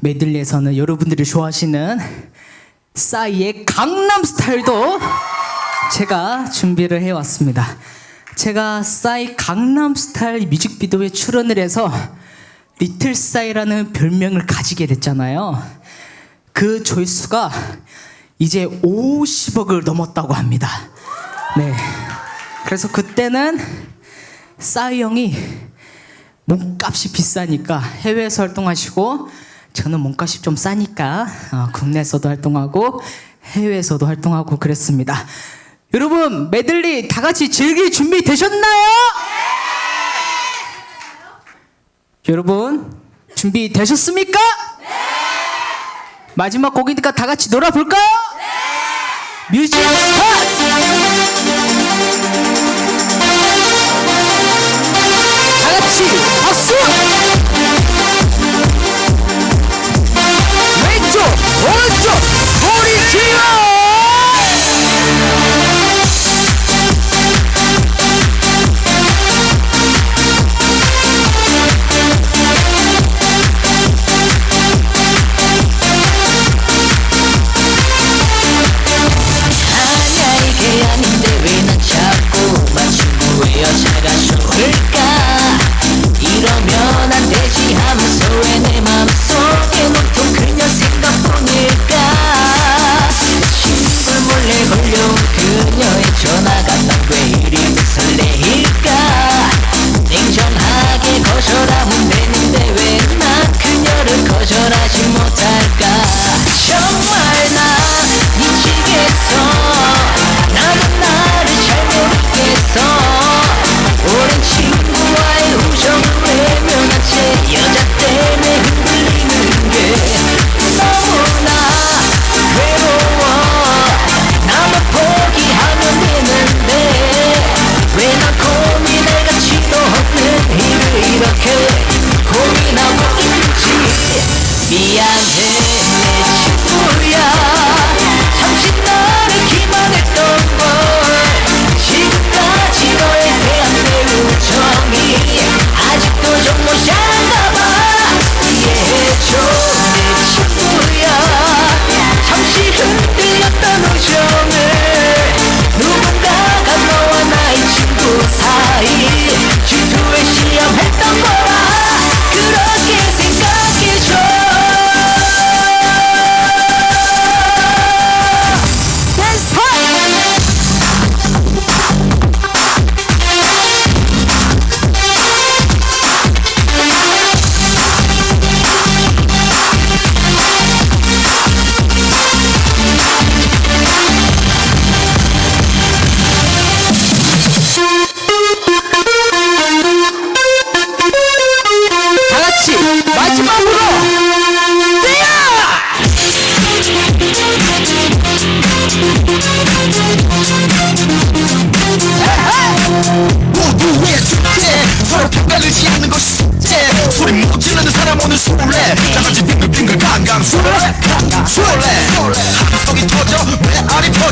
메들리에서는 여러분들이 좋아하시는 싸이의 강남 스타일도 제가 준비를 해왔습니다. 제가 싸이 강남 스타일 뮤직비디오에 출연을 해서 리틀 싸이라는 별명을 가지게 됐잖아요. 그 조회수가 이제 50억을 넘었다고 합니다. 네. 그래서 그때는 싸이 형이 몸값이 비싸니까 해외에서 활동하시고 저는 몸값이 좀 싸니까 어, 국내에서도 활동하고 해외에서도 활동하고 그랬습니다. 여러분 메들리 다 같이 즐길 준비 되셨나요? 여러분 준비 되셨습니까? 마지막 곡이니까 다 같이 놀아볼까요? 뮤직 스타트! 다 같이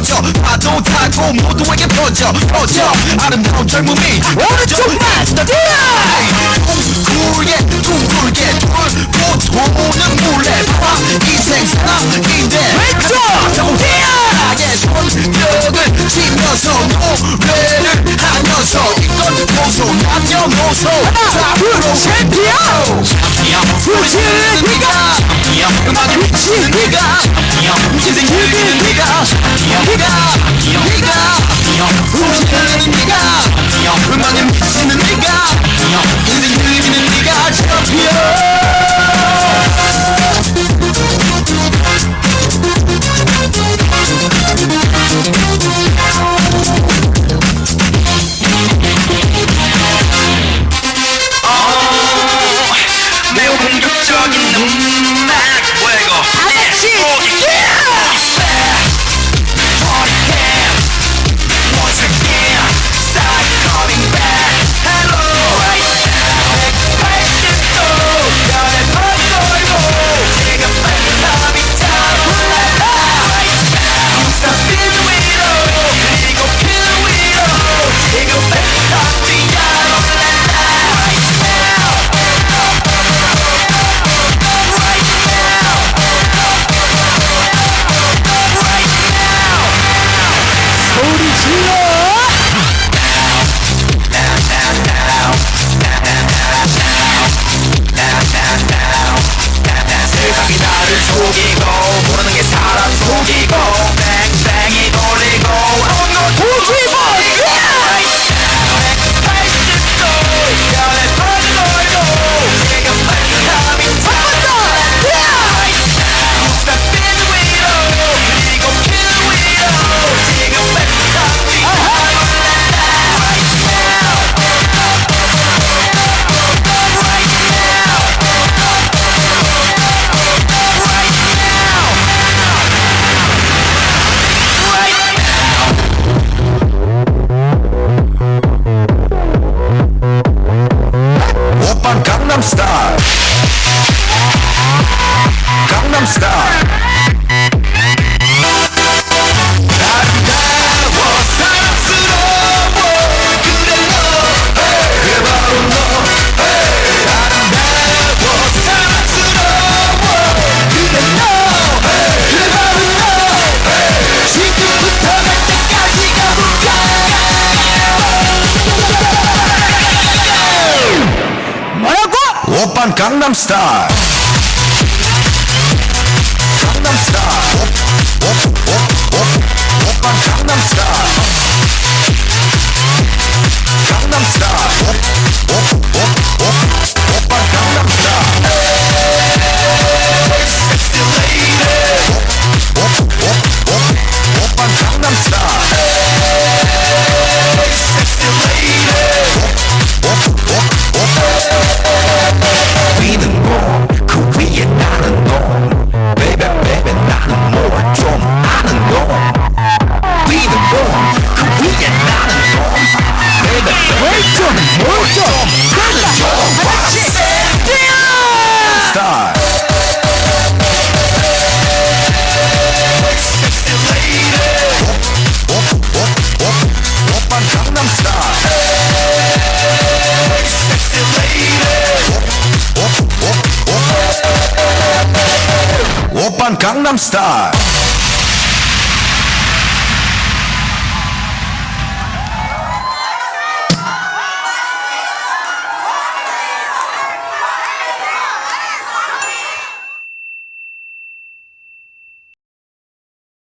터져. 파도 타고 모두에게 퍼져. 퍼져. 아름다운 젊음이 오른쪽만 둥글게 둥글게 돌고 도는 물레 봐봐 인생 사람인데 강남 스타일 Star.